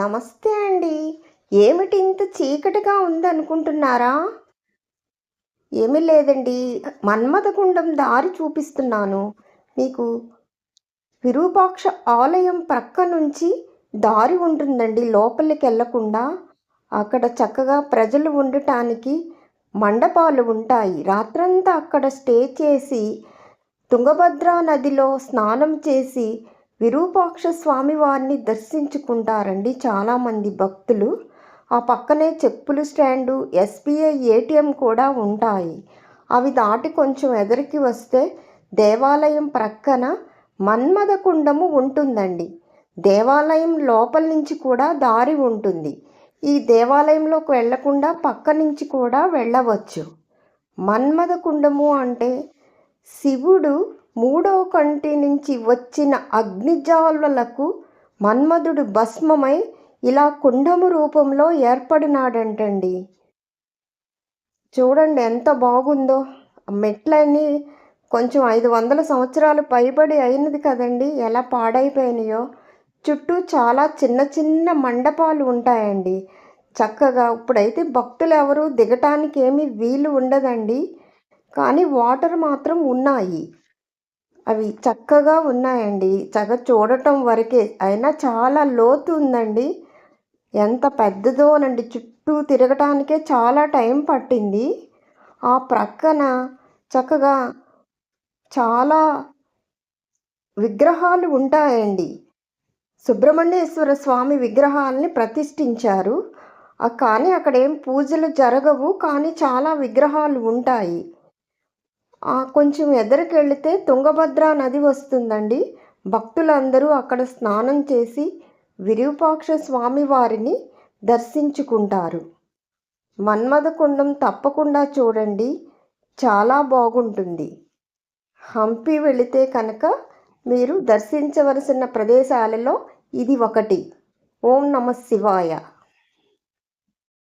నమస్తే అండి. ఏమిటి ఇంత చీకటిగా ఉందనుకుంటున్నారా? ఏమీ లేదండి. మన్మథగుండం దారి చూపిస్తున్నాను. మీకు విరూపాక్ష ఆలయం ప్రక్క నుంచి దారి ఉంటుందండి. లోపలికి వెళ్ళకుండా అక్కడ చక్కగా ప్రజలు ఉండటానికి మండపాలు ఉంటాయి. రాత్రంతా అక్కడ స్టే చేసి తుంగభద్రా నదిలో స్నానం చేసి విరూపాక్ష స్వామి వారిని దర్శించుకుంటారండి చాలామంది భక్తులు. ఆ పక్కనే చెప్పులు స్టాండు ఎస్బీఐ ఏటీఎం కూడా ఉంటాయి. అవి దాటి కొంచెం ఎదరికి వస్తే దేవాలయం ప్రక్కన మన్మథ కుండము ఉంటుందండి. దేవాలయం లోపల నుంచి కూడా దారి ఉంటుంది. ఈ దేవాలయంలోకి వెళ్ళకుండా పక్క నుంచి కూడా వెళ్ళవచ్చు. మన్మద కుండము అంటే శివుడు మూడవ కంటి నుంచి వచ్చిన అగ్నిజ్వాలలకు మన్మధుడు భస్మమై ఇలా కుండము రూపంలో ఏర్పడినాడంటండి. చూడండి ఎంత బాగుందో. మెట్లన్నీ కొంచెం ఐదు వందల సంవత్సరాలు పైబడి అయినది కదండి. ఎలా పాడైపోయినాయో. చుట్టూ చాలా చిన్న చిన్న మండపాలు ఉంటాయండి. చక్కగా ఇప్పుడైతే భక్తులు ఎవరు దిగటానికి ఏమీ వీలు ఉండదండి. కానీ వాటర్ మాత్రం ఉన్నాయి. అవి చక్కగా ఉన్నాయండి. చక్క చూడటం వరకే. అయినా చాలా లోతు ఉందండి. ఎంత పెద్దదోనండి. చుట్టూ తిరగటానికే చాలా టైం పట్టింది. ఆ ప్రక్కన చక్కగా చాలా విగ్రహాలు ఉంటాయండి. సుబ్రహ్మణ్యేశ్వర స్వామి విగ్రహాలని ప్రతిష్ఠించారు. కానీ అక్కడ ఏం పూజలు జరగవు. కానీ చాలా విగ్రహాలు ఉంటాయి. కొంచెం ఎదరికి వెళితే తుంగభద్ర నది వస్తుందండి. భక్తులందరూ అక్కడ స్నానం చేసి విరూపాక్ష స్వామి వారిని దర్శించుకుంటారు. మన్మథకుండం తప్పకుండా చూడండి. చాలా బాగుంటుంది. హంపి వెళితే కనుక మీరు దర్శించవలసిన ప్రదేశాలలో ఇది ఒకటి. ఓం నమ శివాయ.